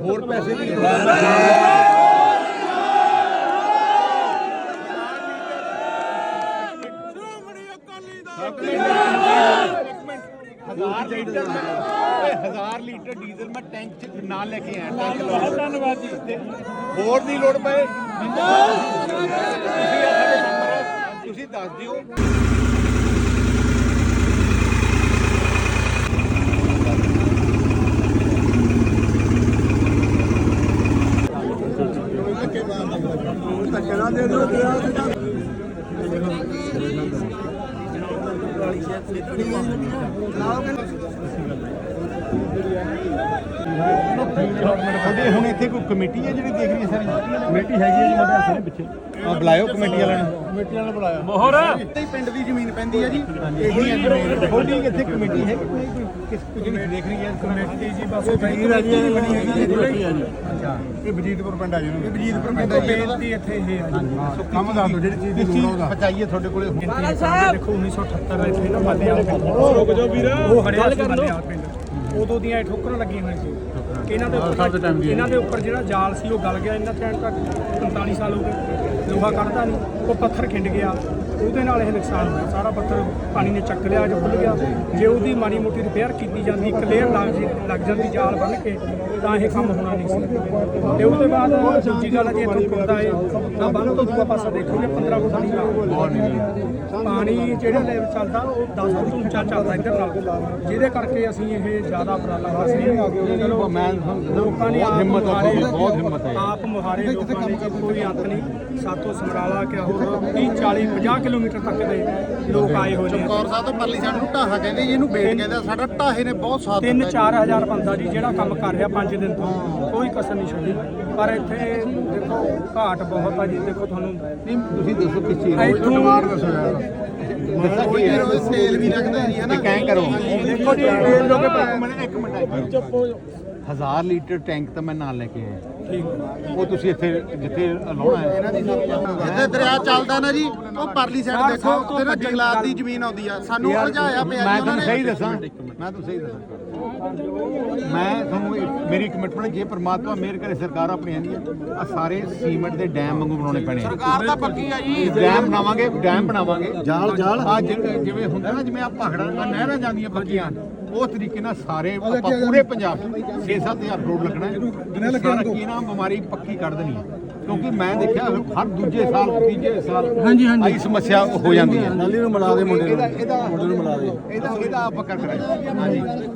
ਹੋਰ ਪੈਸੇ ਦੀ ਹਜ਼ਾਰ ਲੀਟਰ ਮੈਂ ਓਏ ਹਜ਼ਾਰ ਲੀਟਰ ਡੀਜ਼ਲ ਮੈਂ ਟੈਂਕ ਚ ਨਾਲ ਲੈ ਕੇ ਆਇਆ ਟੈਂਕ ਬਹੁਤ ਧੰਨਵਾਦ ਜੀ। ਹੋਰ ਦੀ ਲੋੜ ਪਏ। ਤੁਸੀਂ ਦੱਸ ਦਿਓ। ਲਾਓਗੇ ਤੁਹਾਡੇ ਹੁਣ ਇੱਥੇ ਕੋਈ ਕਮੇਟੀ ਹੈ ਜਿਹੜੀ ਦੇਖ ਰਹੀ ਹੈ ਸਾਰੀ? ਕਮੇਟੀ ਹੈਗੀ ਹੈ ਜੀ ਮੁੰਡੇ ਸਾਰੇ ਪਿੱਛੇ। ਆ ਬੁਲਾਇਓ ਕਮੇਟੀ ਵਾਲਿਆਂ ਨੂੰ। ਕਮੇਟੀ ਵਾਲਿਆਂ ਨੂੰ ਬੁਲਾਇਆ ਮੋਹਰ! ਇੱਥੇ ਪਿੰਡ ਦੀ ਜ਼ਮੀਨ ਪੈਂਦੀ ਹੈ ਜੀ। ਇਹੀ ਹੈ ਜ਼ਮੀਨ ਤੁਹਾਡੀ ਇੱਥੇ ਕਮੇਟੀ ਹੈ ਕੋਈ? ਕਿਸ ਜਿਹੜੀ ਦੇਖ ਰਹੀ ਹੈ ਕਮੇਟੀ ਜੀ ਬਸ ਜ਼ਮੀਨ ਹੈ ਜੀ। ਬਣੀ ਹੈਗੀ ਹੈ ਜੀ। ਅੱਛਾ। ਇਹ ਵਜੀਦਪੁਰ ਪਿੰਡ ਆ ਜੀ। ਇਹ ਵਜੀਦਪੁਰ ਪਿੰਡ ਹੈ ਬੇਨਤੀ ਇੱਥੇ ਇਹ ਹੈ ਜੀ। ਕੰਮ ਦੱਸ ਦਿਓ ਜਿਹੜੀ ਚੀਜ਼ ਦੀ ਲੋੜ ਉਹਦਾ ਪਚਾਈਏ ਤੁਹਾਡੇ ਕੋਲੇ? ਦੇਖੋ 1978 ਦਾ ਇੱਥੇ ਨਾ ਬਾਲੇ ਵਾਲਾ ਪਿੰਡ ਰੁਕ ਜਾਓ ਵੀਰ। ਉਹ ਹੜਿਆ ਸੀ ਬਾਲੇ ਵਾਲਾ ਪਿੰਡ। ਉਦੋਂ ਦੀਆਂ ਇਹ ਠੋਕਰਾਂ ਲੱਗੀਆਂ ਹੋਈਆਂ ਸੀ। ਇਹਨਾਂ ਦੇ ਉੱਪਰ ਇਹਨਾਂ ਦੇ ਉੱਪਰ ਜਿਹੜਾ ਜਾਲ ਸੀ ਉਹ ਗਲ ਗਿਆ। ਇਹਨਾਂ ਟਾਈਮ ਤੱਕ 45 ਸਾਲ ਹੋ ਗਏ। ਲੋਹਾ ਕੱਢਦਾ ਨਹੀਂ ਉਹ ਪੱਥਰ ਖਿੰਡ ਗਿਆ। ਉਹਦੇ ਨਾਲ ਇਹ ਨੁਕਸਾਨ ਹੋਇਆ। ਸਾਰਾ ਪੱਥਰ ਪਾਣੀ ਨੇ ਚੱਕ ਲਿਆ ਜੋ ਖੁੱਲ ਗਿਆ। ਜੇ ਉਹਦੀ ਮਾੜੀ ਮੋਟੀ ਰਿਪੇਅਰ ਕੀਤੀ ਜਾਂਦੀ ਇੱਕ ਲੇਅਰ ਲੱਗ ਜੀ ਲੱਗ ਜਾਂਦੀ ਜਾਲ ਬੰਨ ਕੇ ਤਾਂ ਇਹ ਕੰਮ ਹੋਣਾ ਨਹੀਂ ਸੀ। ਤੇ ਉਹਦੇ ਬਾਅਦ ਦੂਜੀ ਗੱਲ ਜੀ ਇੱਥੋਂ ਖੁੱਲਦਾ ਹੈ ਤਾਂ ਬੰਨ ਤੋਂ ਦੂਆ ਪਾਸਾ ਦੇਖੋਗੇ 15 ਫੁੱਟ ਨਹੀਂ ਲੱਗਦਾ ਪਾਣੀ ਜਿਹੜਾ ਲੈਵਲ ਚੱਲਦਾ ਉਹ 10 ਫੁੱਟ ਉੱਚਾ ਚੱਲਦਾ ਇੱਧਰ ਨਾਲ। ਜਿਹਦੇ ਕਰਕੇ ਅਸੀਂ ਇਹ ਜ਼ਿਆਦਾ ਉਪਰਾਲਾ ਕਰਦੇ ਚਲੋ ਮੈਂ ਲੋਕਾਂ ਨੇ ਆਪ ਹਿੰਮਤ ਬਹੁਤ ਹਿੰਮਤ ਹੈ। ਆਪ ਮੁਹਾਰੇ ਲੋਕਾਂ ਨੇ ਜੀ ਕੋਈ ਅੰਤ ਨਹੀਂ। ਸਾਤੋਂ ਸਮਰਾਲਾ ਕਿ ਹੋਰ 30 40 50 ਕਿਲੋਮੀਟਰ ਤੱਕ ਦੇ ਲੋਕ ਆਏ ਹੋਏ ਨੇ। ਕੌਰ ਸਾਹਿਬ ਤੋਂ ਪਰਲੀ ਸਾਈਡ ਨੂੰ ਢਾਹਾ ਕਹਿੰਦੇ ਜੀ ਇਹਨੂੰ ਬੇਟ ਕਹਿੰਦੇ ਆ। ਸਾਡਾ ਢਾਹੇ ਨੇ ਬਹੁਤ ਸਾਥ ਤਿੰਨ ਦਿੱਤਾ ਜੀ। 4000 ਬੰਦਾ ਜੀ ਜਿਹੜਾ ਕੰਮ ਕਰ ਰਿਹਾ 5 ਦਿਨ ਤੋਂ। ਕੋਈ ਕਸਰ ਨਹੀਂ ਛੱਡੀ। ਪਰ ਇੱਥੇ ਦੇਖੋ ਘਾਟ ਬਹੁਤ ਆ ਜੀ। ਦੇਖੋ ਤੁਹਾਨੂੰ ਨਹੀਂ ਤੁਸੀਂ ਦੱਸੋ ਕਿਸ ਚੀਜ਼ ਇੱਥੋਂ ਦੱਸੋ ਯਾਰ। ਦੱਸੋ ਕੋਈ ਨਹੀਂ ਰੋਜ਼ ਤੇਲ ਵੀ ਲੱਗਦਾ ਜੀ ਹਨਾ ਕੈਂ ਕਰੋ। ਦੇਖੋ ਜੀ ਇਹ ਲੋਕੇ ਇੱਕ ਮਿੰਟ ਇੱਕ ਮਿੰਟ। ਚੁੱਪ ਹਜ਼ਾਰ ਲੀਟਰ ਟੈਂਕ ਤਾਂ ਮੈਂ ਨਾਲ ਲੈ ਕੇ ਆਇਆ। ਉਹ ਤੁਸੀਂ ਇੱਥੇ ਜਿੱਥੇ ਲਾਉਣਾ ਹੈ। ਜਿੱਥੇ ਦਰਿਆ ਚੱਲਦਾ ਨਾ ਜੀ ਉਹ ਪਰਲੀ ਸਾਈਡ ਦੇਖੋ ਉੱਥੇ ਨਾ ਜੰਗਲਾਤ ਦੀ ਜ਼ਮੀਨ ਆਉਂਦੀ ਆ। ਸਾਨੂੰ ਉਲਝਾਇਆ ਪਿਆ ਮੈਂ ਜੀ ਉਹਨਾਂ ਤੁਹਾਨੂੰ ਸਹੀ ਦੱਸਾਂ। ਮੈਂ ਤੁਹਾਨੂੰ ਸਹੀ ਦੱਸਾਂ। ਮੈਂ ਤੁਹਾਨੂੰ ਮੇਰੀ ਕਮਿਟਮੈਂਟ ਜੇ ਪ੍ਰਮਾਤਮਾ ਮਿਹਰ ਕਰੇ ਸਰਕਾਰ ਆਪਣੀ ਆਂਦੀ ਆ ਸਾਰੇ ਸੀਮੈਂਟ ਦੇ ਡੈਮ ਵਾਂਗੂ ਬਣਾਉਣੇ ਪੈਣੇ ਸਰਕਾਰ ਤਾਂ ਪੱਕੀ ਆ ਜੀ। ਡੈਮ ਬਣਾਵਾਂਗੇ ਡੈਮ ਬਣਾਵਾਂਗੇ। ਜਾਲ ਜਾਲ। ਆ ਜਿਵੇਂ ਹੁੰਦਾ ਨਾ ਜਿਵੇਂ ਆ ਪਹਾੜਾਂ ਆ ਨਹਿਰਾਂ ਜਾਂਦੀਆਂ ਪੱਕੀਆਂ ਉਹ ਤਰੀਕੇ ਨਾਲ ਸਾਰੇ ਆਪਾਂ ਪੂਰੇ ਪੰਜਾਬ 'ਚ 6-7000 ਕਰੋੜ ਲੱਗਣਾ ਹੈ। ਸਾਰਾ ਕੀ ਨਾਮ ਬਿਮਾਰੀ ਪੱਕੀ ਕੱਢ ਦੇਣੀ ਹੈ। ਕਿਉਂਕਿ ਮੈਂ ਦੇਖਿਆ ਹਰ ਦੂਜੇ ਸਾਲ ਤੀਜੇ ਸਾਲ ਹਾਂਜੀ ਹਾਂਜੀ। ਆਈ ਸਮੱਸਿਆ ਹੋ ਜਾਂਦੀ ਹੈ। ਨਾਲੀ ਨੂੰ ਮਿਲਾ ਦੇ ਮੁੰਡੇ ਨੂੰ। ਇਹਦਾ ਇਹਦਾ ਮੁੰਡੇ ਨੂੰ ਮਿਲਾ ਦੇ। ਇਹਦਾ ਇਹਦਾ ਆਪਾਂ ਕਰ ਕਰਾਂਗੇ। ਹਾਂਜੀ।